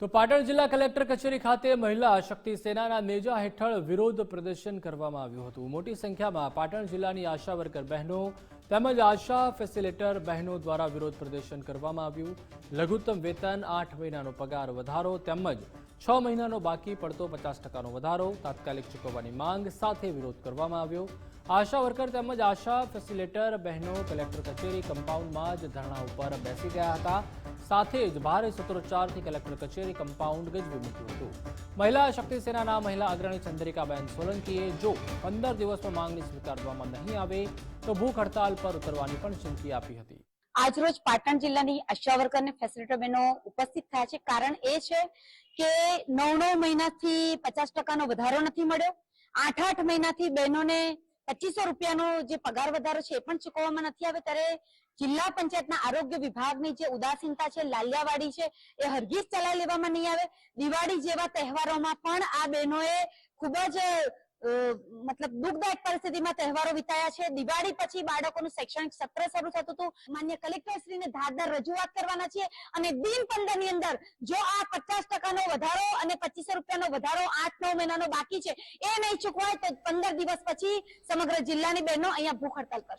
તો પાટણ જિલ્લા કલેક્ટર કચેરી ખાતે મહિલા શક્તિ સેનાના નેજા હેઠળ વિરોધ પ્રદર્શન કરવામાં આવ્યું હતું. મોટી સંખ્યામાં પાટણ જિલ્લાની આશા વર્કર બહેનો તેમજ આશા ફેસિલેટર બહેનો દ્વારા વિરોધ પ્રદર્શન કરવામાં આવ્યું. લઘુત્તમ વેતન આઠ મહિનાનો પગાર વધારો તેમજ છ મહિનાનો બાકી પડતો પચાસ ટકાનો વધારો તાત્કાલિક ચૂકવવાની માંગ સાથે વિરોધ કરવામાં આવ્યો. આશા વર્કર તેમજ આશા ફેસિલેટર બહેનો કલેક્ટર કચેરી કમ્પાઉન્ડમાં જ ધરણા ઉપર બેસી ગયા હતા. સાથે જ ભારે સૂત્રોચ્ચારથી કલેક્ટર કચેરી કમ્પાઉન્ડ ગજવી મૂક્યું હતું. મહિલા શક્તિ સેનાના મહિલા અગ્રણી ચંદ્રિકાબેન સોલંકીએ જો પંદર દિવસમાં માંગણી સ્વીકારવામાં નહીં આવે, તો ભૂખ હડતાલ પર ઉતરવાની પણ ચીમકી આપી હતી. આજરોજ પાટણ જિલ્લાની આશા વર્કર અને ફેસિલિટર બહેનો ઉપસ્થિત થયા છે. કારણ એ છે કે નવ નવ મહિનાથી પચાસ ટકાનો વધારો નથી મળ્યો. આઠ આઠ મહિનાથી બહેનોને પચીસો રૂપિયાનો જે પગાર વધારો છે એ પણ ચૂકવવામાં નથી આવે. ત્યારે જિલ્લા પંચાયતના આરોગ્ય વિભાગની જે ઉદાસીનતા છે, લાલિયાવાડી છે, એ હરગીજ ચલાવી લેવામાં નહીં આવે. દિવાળી જેવા તહેવારોમાં પણ આ બહેનોએ ખૂબ જ મતલબ દુઃખદાયક પરિસ્થિતિમાં તહેવારો વિતાયા છે. દિવાળી પછી બાળકોનું શૈક્ષણિક સત્ર શરૂ થતું હતું. માન્ય કલેક્ટર શ્રીને ધારદાર રજૂઆત કરવાના છીએ અને દિન પંદરની અંદર જો આ પચાસ ટકાનો વધારો અને પચીસો રૂપિયાનો વધારો આઠ નવ મહિનાનો બાકી છે, એ નહીં ચૂકવાય તો પંદર દિવસ પછી સમગ્ર જિલ્લાની બહેનો અહીંયા ભૂખ હડતાલ કરશે.